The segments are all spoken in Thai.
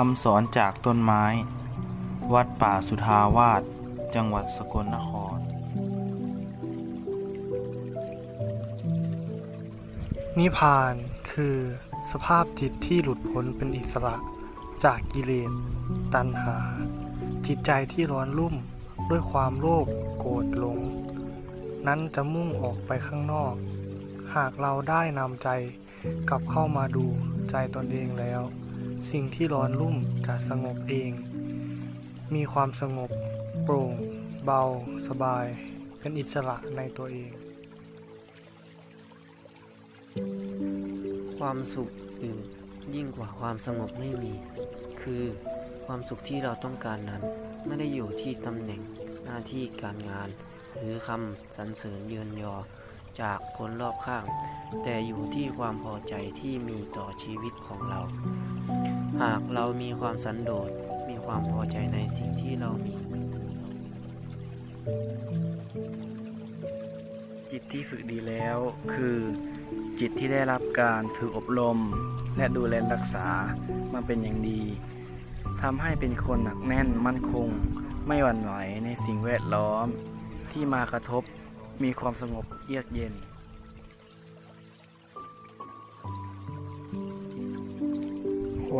คำสอนจากต้นไม้ วัดป่าสุทาวาสจังหวัดสกลนคร นิพพานคือสภาพจิตที่หลุดพ้นเป็นอิสระจากกิเลสตัณหา จิตใจที่ร้อนรุ่มด้วยความโลภโกรธหลง นั้นจะมุ่งออกไปข้างนอก หากเราได้นำใจกลับเข้ามาดูใจตนเองแล้ว สิ่งที่ร้อนรุ่มจะสงบเอง มีความสงบ โปร่ง เบา สบาย เป็นอิสระในตัวเอง ความสุขอื่นยิ่งกว่าความสงบไม่มี คือความสุขที่เราต้องการนั้น ไม่ได้อยู่ที่ตำแหน่งหน้าที่การงาน หรือคำสรรเสริญเยินยอจากคนรอบข้าง แต่อยู่ที่ความพอใจที่มีต่อชีวิตของเรา หากเรามีความสันโดษมีความพอใจในสิ่งที่เรามี จิตที่ฝึกดีแล้วคือจิตที่ได้รับการฝึกอบรม และดูแลรักษามาเป็นอย่างดีทำให้เป็นคนหนักแน่นมั่นคง ไม่หวั่นไหวในสิ่งแวดล้อม ที่มากระทบมีความสงบเยือกเย็น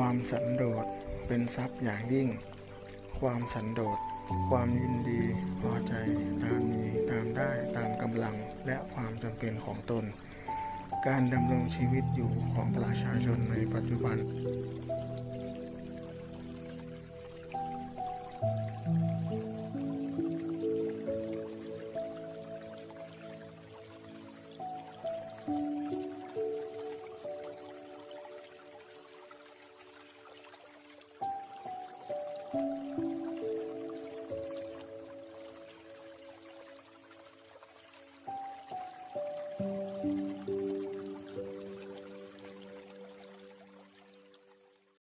ความสันโดษเป็นทรัพย์อย่างยิ่ง ความสันโดษ ความยินดีพอใจตามมีตามได้ตามกำลังและความจำเป็นของตน การดำรงชีวิตอยู่ของประชาชนในปัจจุบัน